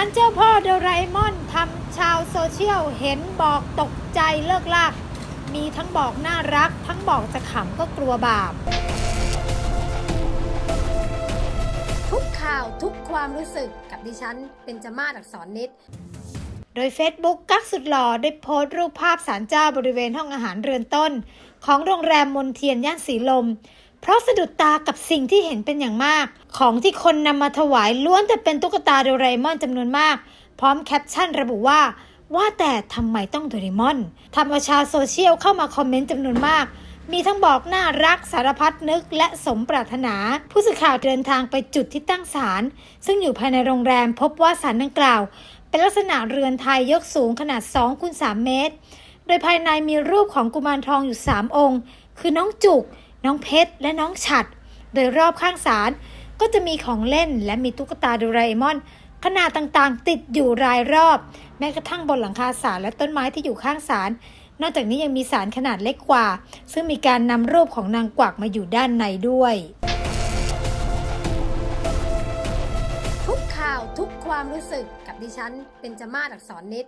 ารเจ้าพ่อโดราเอมอนทำชาวโซเชียลเห็นบอกตกใจเลิกลาก มีทั้งบอกน่ารัก ทั้งบอกจะขำก็กลัวบาป ทุกข่าวทุกความรู้สึกกับดิฉันเป็นจมาศอักษรนิดโดย Facebook กักสุดหล่อได้โพสต์รูปภาพสารเจ้าบริเวณห้องอาหารเรือนต้น ของโรงแรมมนเทียนย่านสีลม เพราะสะดุดตากับสิ่งที่เห็นเป็นอย่างมาก ของที่คนนำมาถวายล้วนแต่เป็นตุ๊กตาโดเอมอนจำนวนมาก พร้อมแคปชั่นระบุว่า ว่าแต่ทำไมต้องโดเอมอนทำเอาชาวโซเชียลเข้ามาคอมเมนต์จำนวนมาก มีทั้งบอกน่ารักสารพัดนึกและสมปรารถนา ผู้สื่อข่าวเดินทางไปจุดที่ตั้งศาลซึ่งอยู่ภายในโรงแรมพบว่าศาลดังกล่าว เป็นลักษณะเรือนไทยยกสูงขนาด2คูณ3เมตร โดยภายในมีรูปของกุมารทองอยู่ 3 องค์ คือน้องจุก น้องเพชรและน้องฉัด โดยรอบข้างศาลก็จะมีของเล่นและมีตุ๊กตาโดราเอมอน ขนาดต่างๆ ติดอยู่รายรอบ แม้กระทั่งบนหลังคาศาลและต้นไม้ที่อยู่ข้างศาลนอกจากนี้ยังมีศาลขนาดเล็กกว่า ซึ่งมีการนำรูปของนางกวักมาอยู่ด้านในด้วย ทุกข่าวทุกความรู้สึกกับดิฉันเป็นจมาศอักษรนิด